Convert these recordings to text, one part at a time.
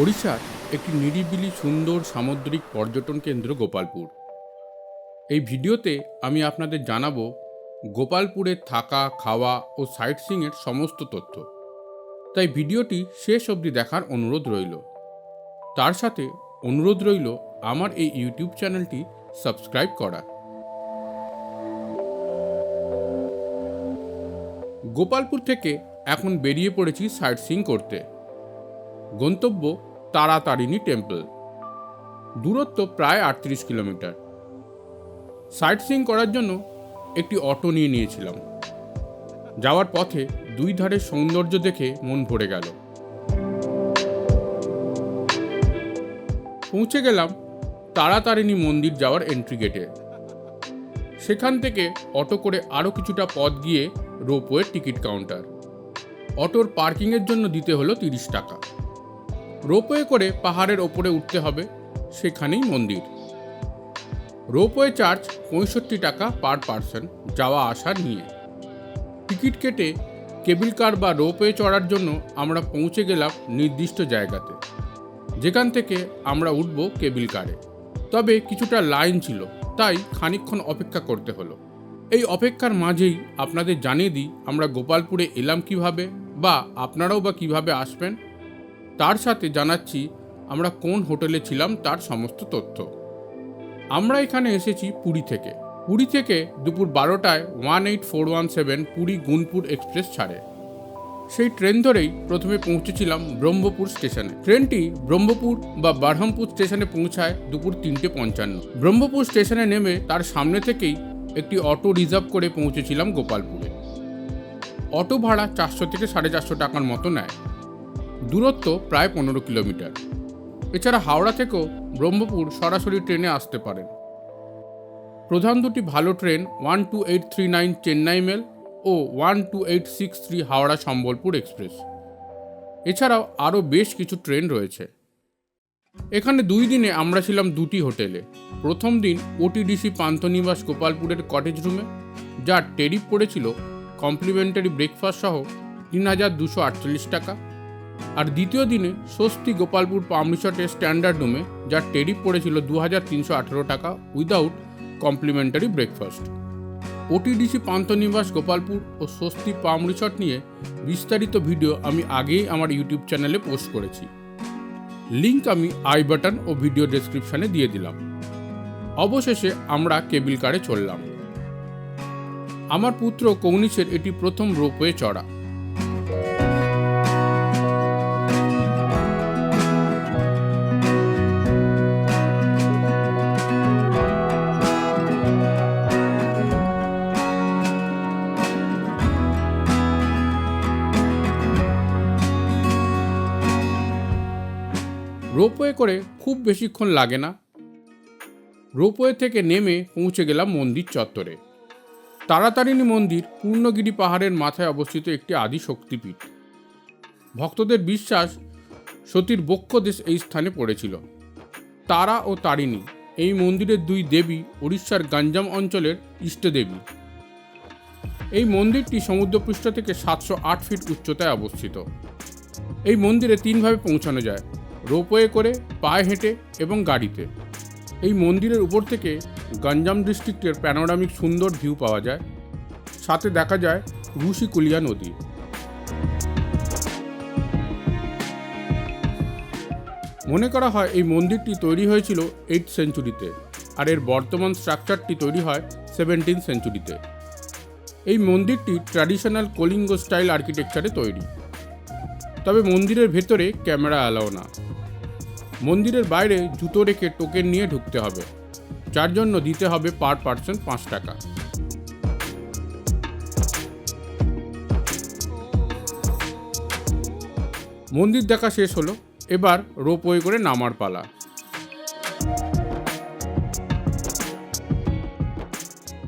ওড়িশার একটি নিরিবিলি সুন্দর সামুদ্রিক পর্যটন কেন্দ্র গোপালপুর। এই ভিডিওতে আমি আপনাদের জানাব গোপালপুরে থাকা, খাওয়া ও সাইট সিংয়ের সমস্ত তথ্য। তাই ভিডিওটি শেষ অবধি দেখার অনুরোধ রইল। তার সাথে অনুরোধ রইল আমার এই ইউটিউব চ্যানেলটি সাবস্ক্রাইব করা। গোপালপুর থেকে এখন বেরিয়ে পড়েছি সাইট সিং করতে। গন্তব্য তারাতারিণী টেম্পল। দূরত্ব প্রায় আটত্রিশ কিলোমিটার। সাইট সিং করার জন্য একটি অটো নিয়ে নিয়েছিলাম। যাওয়ার পথে দুই ধারের সৌন্দর্য দেখে মন ভরে গেল। পৌঁছে গেলাম তারাতারিণী মন্দির যাওয়ার এন্ট্রি গেটে সেখান থেকে অটো করে আরও কিছুটা পথ গিয়ে রোপওয়ে টিকিট কাউন্টার। অটোর পার্কিংয়ের জন্য দিতে হলো তিরিশ টাকা। রোপওয়ে করে পাহাড়ের ওপরে উঠতে হবে, সেখানেই মন্দির। রোপওয়ে চার্জ পঁয়ষট্টি টাকা পার পার্সন যাওয়া আসা নিয়ে। টিকিট কেটে কেবিল কার বা রোপওয়ে চড়ার জন্য আমরা পৌঁছে গেলাম নির্দিষ্ট জায়গাতে। যেখান থেকে আমরা উঠব কেবিল কারে। তবে কিছুটা লাইন ছিল, তাই খানিকক্ষণ অপেক্ষা করতে হলো। এই অপেক্ষার মাঝেই আপনাদের জানিয়ে দিই, আমরা গোপালপুরে এলাম কীভাবে বা আপনারাও বা কীভাবে আসবেন। তার সাথে জানাচ্ছি আমরা কোন হোটেলে ছিলাম তার সমস্ত তথ্য। আমরা এখানে এসেছি পুরী থেকে। পুরী থেকে দুপুর বারোটায় one eight four one seven Puri Gunupur express ছাড়ে। সেই ট্রেন ধরেই প্রথমে পৌঁছেছিলাম ব্রহ্মপুর স্টেশনে। ট্রেনটি ব্রহ্মপুর বা বারহামপুর স্টেশনে পৌঁছায় দুপুর তিনটে পঞ্চান্ন। ব্রহ্মপুর স্টেশনে নেমে তার সামনে থেকেই একটি অটো রিজার্ভ করে পৌঁছেছিলাম গোপালপুরে। অটো ভাড়া চারশো থেকে সাড়ে চারশো টাকার মতো নেয়। দূরত্ব প্রায় পনেরো কিলোমিটার। এছাড়া হাওড়া থেকেও ব্রহ্মপুর সরাসরি ট্রেনে আসতে পারেন প্রধান দুটি ভালো train one two eight three nine Chennai mail ও one two eight six three Howrah Sambalpur express. এছাড়াও আরও বেশ কিছু ট্রেন রয়েছে। এখানে দুই দিনে আমরা ছিলাম দুটি হোটেলে। প্রথম দিন ওটিডিসি পান্থনিবাস গোপালপুরের কটেজ রুমে যার টেরিফ পড়েছিল কমপ্লিমেন্টারি ব্রেকফাস্ট সহ তিন হাজার দুশো আটচল্লিশ টাকা। আর দ্বিতীয় দিনে স্বস্তি গোপালপুর পাম রিসর্টের স্ট্যান্ডার্ড রুমে যার টেরিফ পড়েছিল দু হাজার তিনশো আঠেরো টাকা, without complimentary breakfast. OTDC Panthanivas Gopalpur ও স্বস্তি পাম রিসর্ট নিয়ে বিস্তারিত ভিডিও আমি আগেই আমার ইউটিউব চ্যানেলে পোস্ট করেছি। লিংক আমি আই বাটন ও ভিডিও ডেসক্রিপশানে দিয়ে দিলাম। অবশেষে আমরা কেবিল কারে চললাম। আমার পুত্র কৌনিশের এটি প্রথম রোপওয়ে চড়া। রোপওয়ে করে খুব বেশিক্ষণ লাগে না। রোপওয়ে থেকে নেমে পৌঁছে গেলাম মন্দির চত্বরে। তারাতারিণী মন্দির পূর্ণগিরি পাহাড়ের মাথায় অবস্থিত একটি আদি শক্তিপীঠ। ভক্তদের বিশ্বাস, সতীর বক্ষ দেশ এই স্থানে পড়েছিল। তারা ও তারিণী, এই মন্দিরের দুই দেবী উড়িষ্যার গঞ্জাম অঞ্চলের ইষ্টদেবী। এই মন্দিরটি সমুদ্রপৃষ্ঠ থেকে সাতশো আট ফিট উচ্চতায় অবস্থিত। এই মন্দিরে তিনভাবে পৌঁছানো যায়। রোপওয়ে করে পায়ে হেঁটে এবং গাড়িতে। এই মন্দিরের উপর থেকে গঞ্জাম ডিস্ট্রিক্টের প্যানোরামিক সুন্দর ভিউ পাওয়া যায়। সাথে দেখা যায় রুশিকুলিয়া নদী। মনে করা হয় এই মন্দিরটি তৈরি হয়েছিল এইট সেঞ্চুরিতে আর এর বর্তমান স্ট্রাকচারটি তৈরি হয় সেভেন্টিন সেঞ্চুরিতে। এই মন্দিরটি ট্র্যাডিশনাল কলিঙ্গ স্টাইল আর্কিটেকচারে তৈরি। তবে মন্দিরের ভেতরে ক্যামেরা অ্যালাও না। মন্দিরের বাইরে জুতো রেখে টোকেন নিয়ে ঢুকতে হবে। যার জন্য দিতে হবে পার পার্সন পাঁচ টাকা। মন্দির দেখা শেষ হলো। এবার রোপওয়ে করে নামার পালা।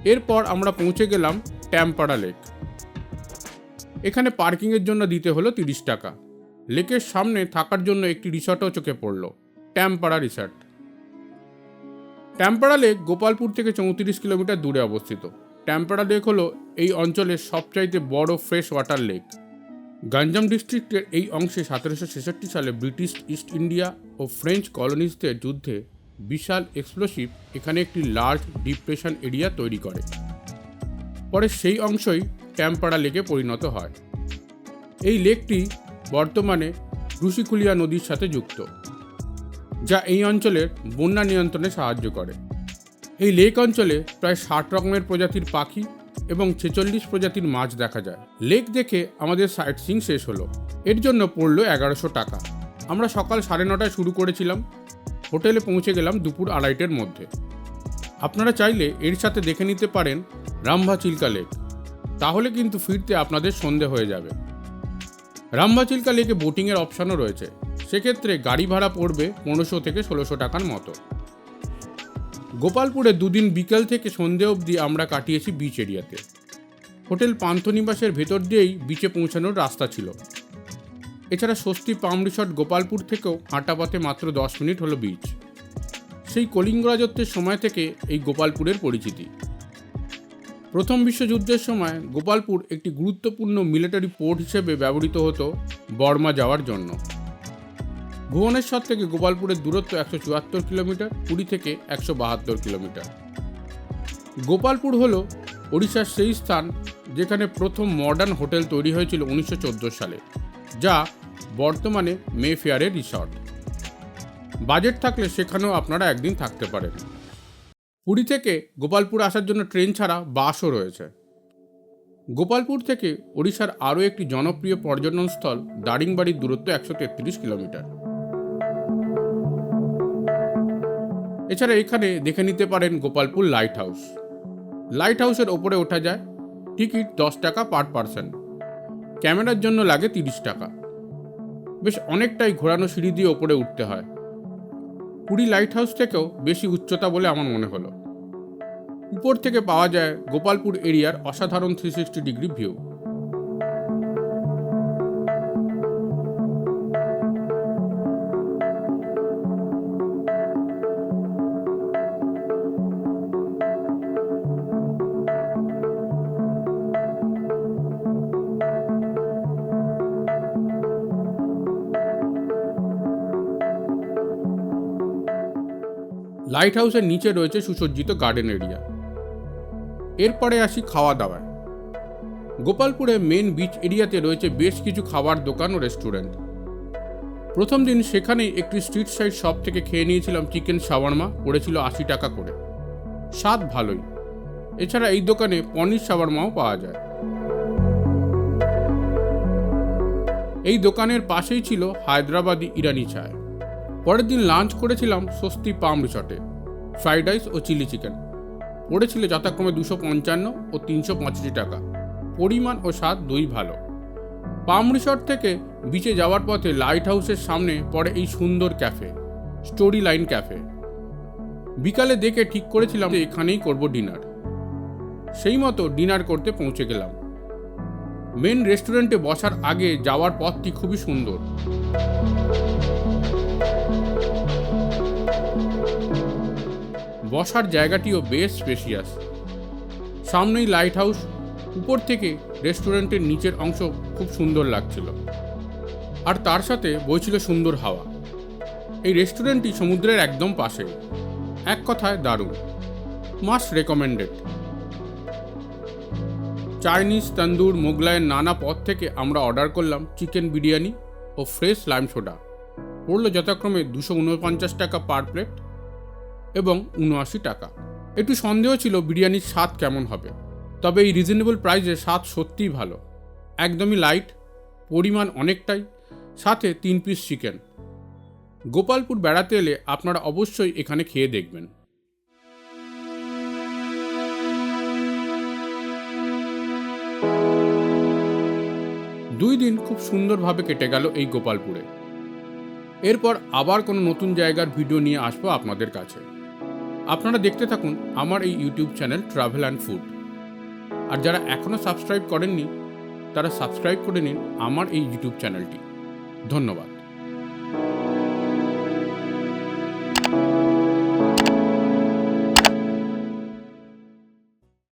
এরপর আমরা পৌঁছে গেলাম ট্যাম্পাড়া লেক। এখানে পার্কিংয়ের জন্য দিতে হলো তিরিশ টাকা। লেকের সামনে থাকার জন্য একটি রিসর্টও চোখে পড়ল, ট্যাম্পাড়া রিসর্ট। ট্যাম্পাড়া লেক গোপালপুর থেকে চৌত্রিশ কিলোমিটার দূরে অবস্থিত। ট্যাম্পাড়া লেক হলো এই অঞ্চলের সবচাইতে বড় ফ্রেশ ওয়াটার লেক। গঞ্জাম ডিস্ট্রিক্টের এই অংশে সতেরোশো ছেষট্টি সালে ব্রিটিশ ইস্ট ইন্ডিয়া ও ফ্রেঞ্চ কলোনিস্টদের যুদ্ধে বিশাল এক্সপ্লোসিভ এখানে একটি লার্জ ডিপ্রেশন এরিয়া তৈরি করে। পরে সেই অংশই ট্যাম্পাড়া লেকে পরিণত হয়। এই লেকটি বর্তমানে রুশিকুলিয়া নদীর সাথে যুক্ত, যা এই অঞ্চলের বন্যা নিয়ন্ত্রণে সাহায্য করে। এই লেক অঞ্চলে প্রায় ষাট রকমের প্রজাতির পাখি এবং ছেচল্লিশ প্রজাতির মাছ দেখা যায়। লেক দেখে আমাদের সাইট সিং শেষ হলো। এর জন্য পড়ল এগারোশো টাকা। আমরা সকাল সাড়ে নটায় শুরু করেছিলাম। হোটেলে পৌঁছে গেলাম দুপুর আড়াইটের মধ্যে। আপনারা চাইলে এর সাথে দেখে নিতে পারেন রামভা চিল্কা লেক। তাহলে কিন্তু ফিরতে আপনাদের সন্ধে হয়ে যাবে। রামভা চিল্কা লেকে বোটিংয়ের অপশানও রয়েছে। সেক্ষেত্রে গাড়ি ভাড়া পড়বে পনেরোশো থেকে ষোলোশো টাকার মতো। গোপালপুরে দুদিন বিকেল থেকে সন্ধে অবধি আমরা কাটিয়েছি বিচ এরিয়াতে হোটেল পান্থনিবাসের ভেতর দিয়েই বিচে পৌঁছানোর রাস্তা ছিল। এছাড়া স্বস্তি পাম রিসর্ট গোপালপুর থেকেও হাঁটা পথে মাত্র দশ মিনিট হলো বিচ সেই কলিঙ্গ রাজত্বের সময় থেকে এই গোপালপুরের পরিচিতি। প্রথম বিশ্বযুদ্ধের সময় গোপালপুর একটি গুরুত্বপূর্ণ মিলিটারি পোর্ট হিসেবে ব্যবহৃত হতো বর্মা যাওয়ার জন্য। ভুবনেশ্বর থেকে গোপালপুরের দূরত্ব একশো চুয়াত্তর কিলোমিটার, পুরী থেকে একশো বাহাত্তর কিলোমিটার। গোপালপুর হল ওড়িশার সেই স্থান যেখানে প্রথম মডার্ন হোটেল তৈরি হয়েছিল উনিশশো চোদ্দ সালে, যা বর্তমানে মে ফেয়ারের রিসর্ট বাজেট থাকলে সেখানেও আপনারা একদিন থাকতে পারেন। পুরী থেকে গোপালপুর আসার জন্য ট্রেন ছাড়া বাসও রয়েছে। গোপালপুর থেকে ওড়িশার আরও একটি জনপ্রিয় পর্যটনস্থল দারিংবাড়ির দূরত্ব একশো তেত্রিশ কিলোমিটার। এছাড়া এখানে দেখে নিতে পারেন গোপালপুর লাইট হাউস লাইট হাউসের ওপরে ওঠা যায়, টিকিট দশ টাকা পার পার্সন ক্যামেরার জন্য লাগে তিরিশ টাকা। বেশ অনেকটাই ঘোরানো সিঁড়ি দিয়ে ওপরে উঠতে হয়। পুরী লাইট হাউস থেকেও বেশি উচ্চতা বলে আমার মনে হলো। উপর থেকে পাওয়া যায় গোপালপুর এরিয়ার অসাধারণ three sixty degree view light হাউসের নিচে রয়েছে সুসজ্জিত গার্ডেন এরিয়া। এরপরে আসি খাওয়া দাওয়ায়। গোপালপুরে মেন বিচ এরিয়াতে রয়েছে বেশ কিছু খাবার দোকান ও রেস্টুরেন্ট প্রথম দিন সেখানেই একটি স্ট্রিট সাইড শপ থেকে খেয়ে নিয়েছিলাম চিকেন শাওয়ারমা পড়েছিল আশি টাকা করে। স্বাদ ভালোই। এছাড়া এই দোকানে পনির শাওয়ারমাও পাওয়া যায়। এই দোকানের পাশেই ছিল হায়দ্রাবাদি ইরানি চায়। পরের দিন লাঞ্চ করেছিলাম স্বস্তি পাম রিসর্টে। ফ্রাইড রাইস ও চিলি চিকেন। পড়েছিল যথাক্রমে দুশো পঞ্চান্ন ও তিনশো পঁচাশি টাকা। পরিমাণ ও স্বাদ দুই ভালো। পাম রিসর্ট থেকে বিচে যাওয়ার পথে লাইট হাউসের সামনে পড়ে এই সুন্দর ক্যাফে স্টোরি লাইন ক্যাফে বিকালে দেখে ঠিক করেছিলাম যে এখানেই করব ডিনার সেই মতো ডিনার করতে পৌঁছে গেলাম। মেন রেস্টুরেন্টে বসার আগে যাওয়ার পথটি খুবই সুন্দর। বসার জায়গাটিও বেশ স্পেশিয়াস সামনেই লাইট হাউস উপর থেকে রেস্টুরেন্টের নিচের অংশ খুব সুন্দর লাগছিল। আর তার সাথে বইছিল সুন্দর হাওয়া। এই রেস্টুরেন্টটি সমুদ্রের একদম পাশে। এক কথায় দারুণ। মাস্ট রেকমেন্ডেড চাইনিজ তন্দুর মোগলাইয়ের নানা পদ থেকে আমরা অর্ডার করলাম চিকেন বিরিয়ানি ও ফ্রেশ লাইম সোডা পড়ল যথাক্রমে দুশো উনপঞ্চাশ টাকা পার প্লেট এবং উনআশি টাকা। একটু সন্দেহ ছিল বিরিয়ানির স্বাদ কেমন হবে। তবে এই রিজনেবল প্রাইসে স্বাদ সত্যিই ভালো। একদমই লাইট পরিমাণ অনেকটাই, সাথে তিন পিস চিকেন গোপালপুর বেড়াতে এলে আপনারা অবশ্যই এখানে খেয়ে দেখবেন। দুই দিন খুব সুন্দরভাবে কেটে গেল এই গোপালপুরে। এরপর আবার কোনো নতুন জায়গার ভিডিও নিয়ে আসব আপনাদের কাছে। আপনারা দেখতে থাকুন আমার এই YouTube channel travel and food আর যারা এখনও সাবস্ক্রাইব করেননি, তারা সাবস্ক্রাইব করে নিন আমার এই ইউটিউব চ্যানেলটি ধন্যবাদ।